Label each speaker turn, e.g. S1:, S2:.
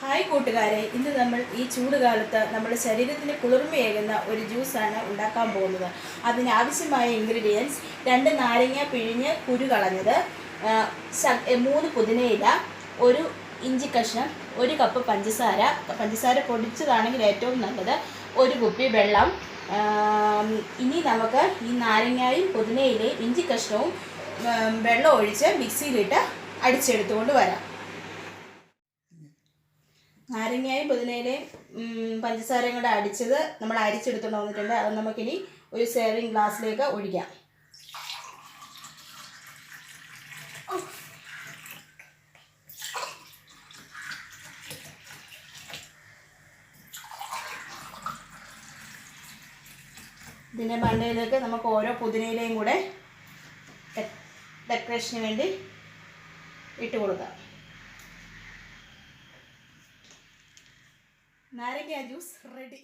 S1: Hi കൂട്ടുകാരെ ഇന്ന് നമ്മൾ ഈ ചൂട് കാലത്ത് നമ്മുടെ ശരീരത്തിന് കുളിർമയേകുന്ന ഒരു ജ്യൂസാണ് ഉണ്ടാക്കാൻ പോകുന്നത്. അതിനാവശ്യമായ ഇൻഗ്രീഡിയൻസ് രണ്ട് നാരങ്ങ പിഴിഞ്ഞ് കുരു കളഞ്ഞത് മൂന്ന് പുതിനയില ഒരു ഇഞ്ചി കഷ്ണം ഒരു കപ്പ് പഞ്ചസാര പഞ്ചസാര പൊടിച്ചതാണെങ്കിൽ ഏറ്റവും നല്ലത് ഒരു കുപ്പി വെള്ളം. ഇനി നമുക്ക് ഈ നാരങ്ങയും പുതിനയിലയും ഇഞ്ചി കഷ്ണവും വെള്ളം ഒഴിച്ച് മിക്സിയിലിട്ട് അടിച്ചെടുത്തുകൊണ്ട് വരാം. നാരങ്ങയും പുതിനയിലയും പഞ്ചസാരയും കൂടെ അടിച്ചത് നമ്മൾ അരിച്ചെടുത്തുകൊണ്ട് വന്നിട്ടുണ്ട്. അത് നമുക്കിനി ഒരു സേവിങ് ഗ്ലാസ്സിലേക്ക് ഒഴിക്കാം. ഇതിന്റെ മണ്ടയിലേക്ക് നമുക്ക് ഓരോ പുതിനയിലയും കൂടെ ഡെക്കറേഷന് വേണ്ടി ഇട്ട് കൊടുക്കാം. നാരങ്ങ ജ്യൂസ് റെഡി